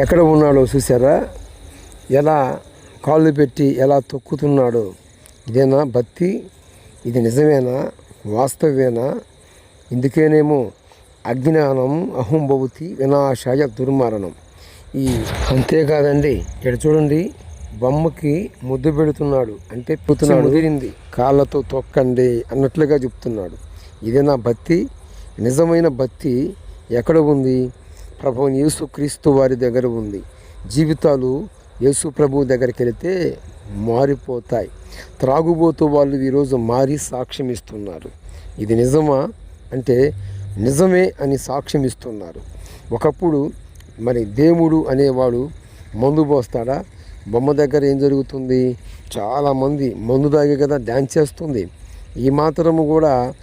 ఎక్కడ ఉన్నాడో చూసారా ఎలా కాళ్ళు పెట్టి ఎలా తొక్కుతున్నాడో. ఇదేనా భక్తి? ఇది నిజమేనా? వాస్తవేనా ఇందుకేనేమో అజ్ఞానం అహంభవతి వినాశాయ దుర్మరణం. ఈ అంతేకాదండి. ఇక్కడ చూడండి బొమ్మకి ముద్దు పెడుతున్నాడు. అంటే పుతున్నాడు ముదిరింది కాళ్ళతో తొక్కండి అన్నట్లుగా చెప్తున్నాడు. ఇదే నా భక్తి? నిజమైన భక్తి ఎక్కడ ఉంది? ప్రభు యేసుక్రీస్తు వారి దగ్గర ఉంది. జీవితాలు యేసు ప్రభు దగ్గరికి వెళితే మారిపోతాయి. త్రాగుబోతు వాళ్ళు ఈరోజు మారి సాక్ష్యం ఇస్తున్నారు. ఇది నిజమా? అంటే నిజమే అని సాక్ష్యం ఇస్తున్నారు. ఒకప్పుడు మరి దేవుడు అనేవాడు మందు పోస్తాడా? బొమ్మ దగ్గర ఏం జరుగుతుంది? చాలామంది మందు తాగే కదా డ్యాన్స్ చేస్తుంది. ఈ మాత్రము కూడా